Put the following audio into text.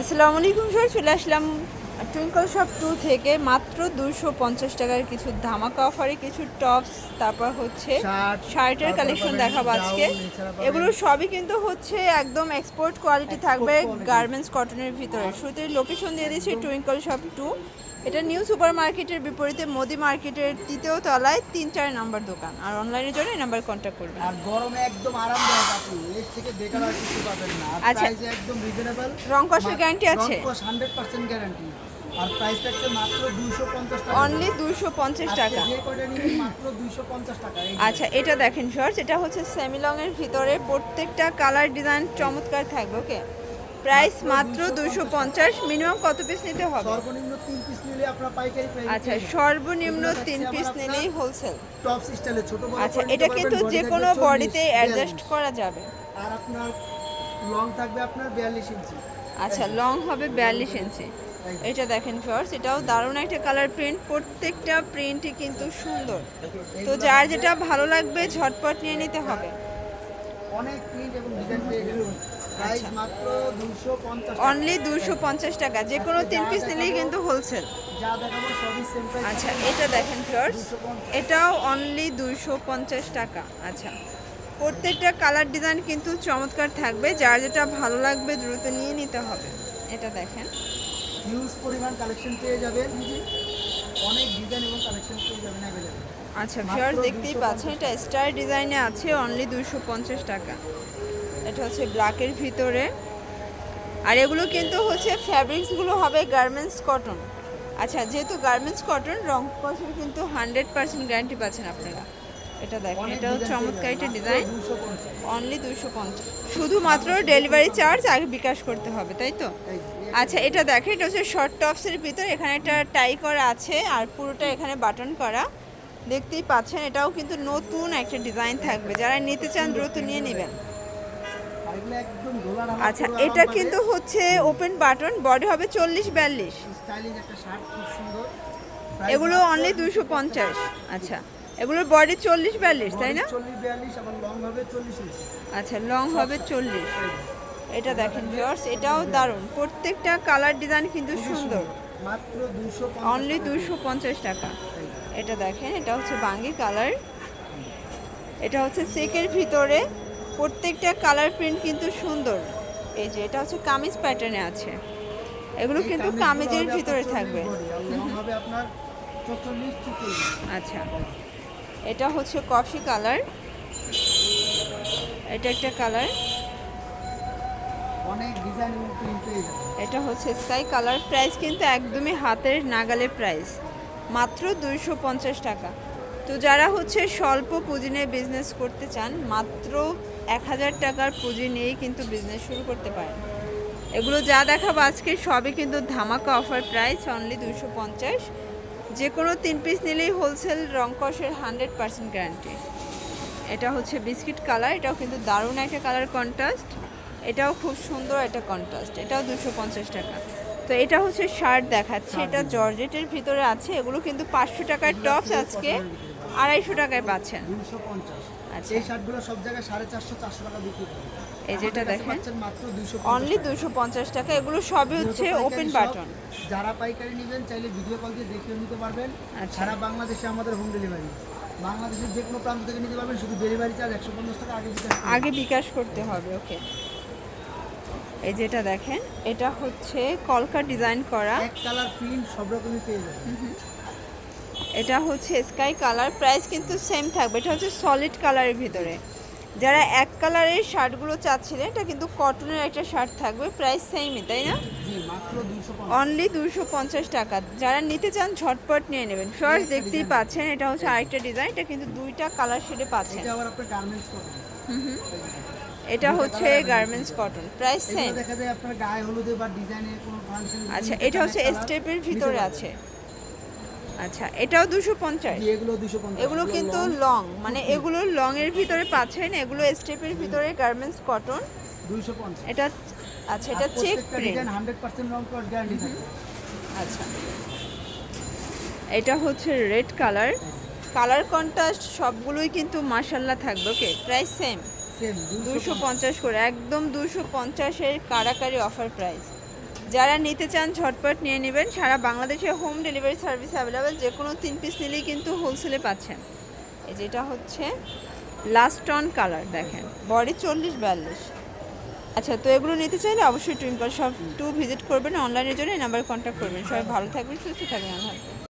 আসসালামু আলাইকুম স্যার চলে আসলাম টুইঙ্কল শপ টু থেকে মাত্র দুশো পঞ্চাশ টাকার কিছু ধামাকা অফারে কিছু টপস তারপর হচ্ছে শার্টের কালেকশন দেখাবো আজকে। এগুলো সবই কিন্তু হচ্ছে একদম এক্সপোর্ট কোয়ালিটি থাকবে গার্মেন্টস কটনের ভিতরে। শুধু লোকেশন দিয়ে দিচ্ছি টুইঙ্কল শপ টু এটা নিউ সুপার মার্কেটের বিপরীতে মোদি মার্কেটের তৃতীয় তলায় তিন চার নাম্বার দোকান। আর অনলাইনের জন্য এই নাম্বার কন্ট্যাক্ট করবেন। আর গরমে একদম আরামদায়ক আপনি এর থেকে বেটার আর কিছু পাবেন না। আর আচ্ছা। প্রাইস একদম রিজনেবল রং কষের গ্যারান্টি আছে? 100% গ্যারান্টি আর প্রাইস থাকছে মাত্র 250 টাকা। অনলি দুশো পঞ্চাশ আজকে টাকা। যে কয়টা নিবেন মাত্র 250 টাকা। আচ্ছা এটা দেখেন শর্টস এটা হচ্ছে সেমিলং এর ভিতরে প্রত্যেকটা কালার ডিজাইন চমৎকার থাকবে ওকে প্রাইস মাত্র দুশো পঞ্চাশ মিনিমাম কত পিস নিতে হবে? সর্বনিম্ন 3 পিস নিলে আপনার পাইকারি প্রাইস আচ্ছা সর্বনিম্ন তিন পিস নিলেই হোলসেল টপ স্টাইলে ছোট বড় আচ্ছা এটা কিন্তু যে কোনো বডিতে অ্যাডজাস্ট করা যাবে। আর আপনার লং থাকবে আপনার 42 ইঞ্চি। আচ্ছা লং হবে বিয়াল্লিশ ইঞ্চি। এটা দেখেন শর্টস এটাও দারুণ একটা কালার প্রিন্ট প্রত্যেকটা প্রিন্টই কিন্তু সুন্দর। তো যার যেটা ভালো লাগবে ঝটপট নিয়ে নিতে হবে। অনেক প্রিন্ট এবং ডিজাইন পেয়ে যাবেন প্রাইস আচ্ছা। মাত্র 250 টাকা। অনলি দুশো পঞ্চাশ টাকা। যে কোনো তিন পিস নিলেই কিন্তু হোলসেল আচ্ছা এটা দেখেন ফ্লোর্স এটাও অনলি দুইশো পঞ্চাশ টাকা। আচ্ছা। প্রত্যেকটা কালার ডিজাইন কিন্তু চমৎকার থাকবে। যার যেটা ভালো লাগবে দ্রুত নিয়ে নিতে হবে। এটা দেখেন। হিউজ পরিমাণ কালেকশন পেয়ে যাবেন। অনেক ডিজাইন এবং কালেকশন পেয়ে যাবেন আচ্ছা ফিওর দেখতেই পাচ্ছেন এটা স্টার ডিজাইনে আছে অনলি দুইশো পঞ্চাশ টাকা। এটা হচ্ছে ব্ল্যাকের ভিতরে। আর এগুলো কিন্তু হচ্ছে ফ্যাব্রিক্সগুলো হবে গার্মেন্টস কটন। আচ্ছা যেহেতু গার্মেন্টস কটন, রং কষের কিন্তু হান্ড্রেড পার্সেন্ট গ্যারান্টি পাচ্ছেন আপনারা। এটা দেখেন এটাও চমৎকার একটা ডিজাইন। অনলি দুশো পঞ্চাশ। শুধুমাত্র ডেলিভারি চার্জ আগে বিকাশ করতে হবে, তাই তো? আচ্ছা এটা দেখে এটা হচ্ছে শর্ট টপসের ভিতর। এখানে একটা টাই করা আছে আর পুরোটা এখানে বাটন করা। দেখতেই পাচ্ছেন, এটাও কিন্তু নতুন একটা ডিজাইন থাকবে। যারা নিতে চান, দ্রুত নিয়ে নেবেন আর এগুলো একদম ডলার আচ্ছা এটা কিন্তু হচ্ছে ওপেন বাটন বডি হবে চল্লিশ বিয়াল্লিশ। এগুলো অনলি দুশো পঞ্চাশ। আচ্ছা এগুলোর বডি চল্লিশ বিয়াল্লিশ তাই না? আবার লং হবে চল্লিশ আচ্ছা লং হবে চল্লিশ। এটা দেখেন ভিউয়ার্স এটাও দারুণ। প্রত্যেকটা কালার ডিজাইন কিন্তু সুন্দর। অনলি দুশো পঞ্চাশ টাকা। এটা দেখেন এটা হচ্ছে বাঙ্গি কালার এটা হচ্ছে সেকের ভিতরে। প্রত্যেকটা কালার প্রিন্ট কিন্তু সুন্দর। এই যে এটা হচ্ছে কামিজ প্যাটার্নে আছে। এগুলো কিন্তু কামিজের ভিতরে থাকবে। আপনার আচ্ছা। এটা হচ্ছে কফি কালার এটা একটা কালার এটা হচ্ছে স্কাই কালার প্রাইস কিন্তু একদমই হাতের নাগালের প্রাইস মাত্র দুইশো পঞ্চাশ টাকা। তো যারা হচ্ছে স্বল্প পুঁজি নিয়ে বিজনেস করতে চান মাত্র এক হাজার টাকার পুঁজি নিয়েই কিন্তু বিজনেস শুরু করতে পারেন। এগুলো যা দেখাবো আজকে সবই কিন্তু ধামাকা অফার প্রাইস অনলি দুশো পঞ্চাশ। যে কোনো তিন পিস নিলেই হোলসেল রংকসের হান্ড্রেড পার্সেন্ট গ্যারান্টি এটা হচ্ছে বিস্কিট কালার এটাও কিন্তু দারুণ একটা কালার কন্ট্রাস্ট এটাও খুব সুন্দর একটা কন্ট্রাস্ট এটাও দুশো পঞ্চাশ টাকা। তো এটা হচ্ছে শার্ট দেখাচ্ছে এটা জর্জেটের ভিতরে আছে এগুলো কিন্তু পাঁচশো টাকার টপস আজকে। আড়াইশো টাকায় পাচ্ছেন। আচ্ছা। এই শার্টগুলো সব জায়গায় সাড়ে চারশো চারশো টাকা বিক্রি করে। এই যেটা দেখেন মাত্র দুশো অনলি দুশো পঞ্চাশ টাকা এগুলো সবই হচ্ছে ওপেন বাটন যারা পাইকারি নেবেন চাইলে ভিডিও কল দিয়ে দেখেও নিতে পারবেন। আচ্ছা। সারা বাংলাদেশে আমাদের হোম ডেলিভারি বাংলাদেশের যে কোনো প্রান্ত থেকে নিতে পারবেন শুধু ডেলিভারি চার্জ একশো পঞ্চাশ টাকা আগে আগে বিকাশ করতে হবে ওকে এই যেটা দেখেন এটা হচ্ছে কলকা ডিজাইন করা। এক কালার প্রিন্ট সব রকমই পেয়ে যাবেন। এটা হচ্ছে স্কাই কালার প্রাইস কিন্তু সেম থাকবে। এটা হচ্ছে সলিড কালারের ভিতরে। যারা এক কালারের শার্টগুলো চাচ্ছিলেন এটা কিন্তু কটনের একটা শার্ট থাকবে প্রাইস সেমই তাই না? অনলি দুশো পঞ্চাশ টাকা। যারা নিতে চান ঝটপট নিয়ে নেবেন। ফার্স্ট দেখতেই পাচ্ছেন এটা হচ্ছে আরেকটা ডিজাইন এটা কিন্তু দুইটা কালার শেডে পাচ্ছেন। এটা হচ্ছে গার্মেন্টস কটন প্রাইস সেম আচ্ছা এটা হচ্ছে স্টেপের ভিতরে আছে। আচ্ছা এটাও দুশো পঞ্চাশ। এগুলো দুশো এগুলো কিন্তু লং মানে এগুলো লং এর ভিতরে পাচ্ছেন এগুলো স্টেপের ভিতরে গার্মেন্টস কটন পঞ্চাশ। এটা আচ্ছা এটা চেক প্রিন্ট হান্ড্রেড পার্সেন্ট রং কস গ্যারান্টি আচ্ছা। এটা হচ্ছে রেড কালার কালার কন্ট্রাস্ট সবগুলোই কিন্তু মাসাল্লাহ থাকবে ওকে প্রাইস সেম দুশো পঞ্চাশ। করে একদম দুশো পঞ্চাশের কারাকারি অফার প্রাইস যারা নিতে চান ঝটপট নিয়ে নেবেন। সারা বাংলাদেশে হোম ডেলিভারি সার্ভিস অ্যাভেলেবেল যে কোনো তিন পিস নিলেই কিন্তু হোলসেলে পাচ্ছেন। এই যেটা হচ্ছে লাস্ট অন কালার দেখেন, বডি চল্লিশ বিয়াল্লিশ। আচ্ছা তো এগুলো নিতে চাইলে অবশ্যই টুইঙ্কল সব টু ভিজিট করবেন। অনলাইনের জন্য এই নাম্বারে কন্ট্যাক্ট করবেন। সবাই ভালো থাকবেন, সুস্থ থাকবেন, আল্লাহ।